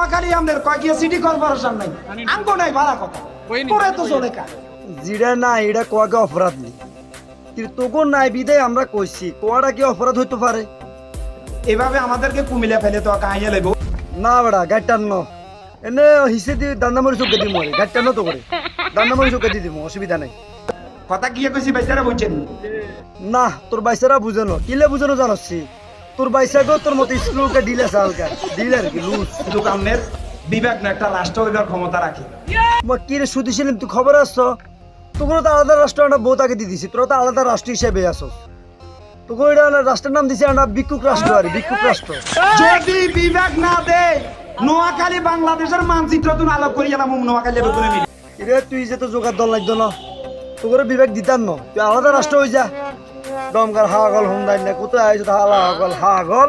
নোয়াখালী আমাদের কয়েক city corporation নাই? আঙ্গো নাই ভাড়া কথা। করে তো চলে কা। জিরা না এটা কোয়াকে অপরাধ নেই কিন্তু তোকে নাই বিদায় আমরা কইছি কোয়াটা কি অপরাধ হইতে পারে? এভাবে আমাদেরকে কুমিলে ফেলে তো কাহিয়ে লেবো না বেড়া গাড়ি টান্ন এনে হিসে দিয়ে দান্না মরি চোখে দিই মরে গাড়ি টানো তো করে দান্না মরি চোখে দিয়ে দিব অসুবিধা নাই। কথা কি কইছি বেচারা বুঝছেন? না তোর বাইসারা বুঝানো কিলে বুঝানো জানাচ্ছি তোর বাইসাকেও তোর মতো স্কুলকে দিলে হালকা। আর কি? লুজ কিন্তু কামনের বিবেক না একটা রাষ্ট্র হইবার ক্ষমতা রাখে। মই কি রে শুধিছিলাম তুই খবর আসছ তোকে তো আলাদা রাষ্ট্র একটা বহুত আগে দিয়ে দিছি। তোরা তো আলাদা রাষ্ট্র হিসেবে আসো তোকে না রাষ্ট্রের নাম দিছে একটা ভিক্ষুক রাষ্ট্র আর ভিক্ষুক রাষ্ট্র। যদি বিবেক না দে নোয়াখালী বাংলাদেশের মানচিত্র তুমি আলোক করি গেলাম নোয়াখালী বেতনে মিলে তুই যে তো জোগাড় দল লাগতো না তোকে বিবেক দিতাম না। তুই আলাদা রাষ্ট্র হয়ে যা। দমকার হাগল হুন্দাই না কোথায় হালা হাগল হাগল।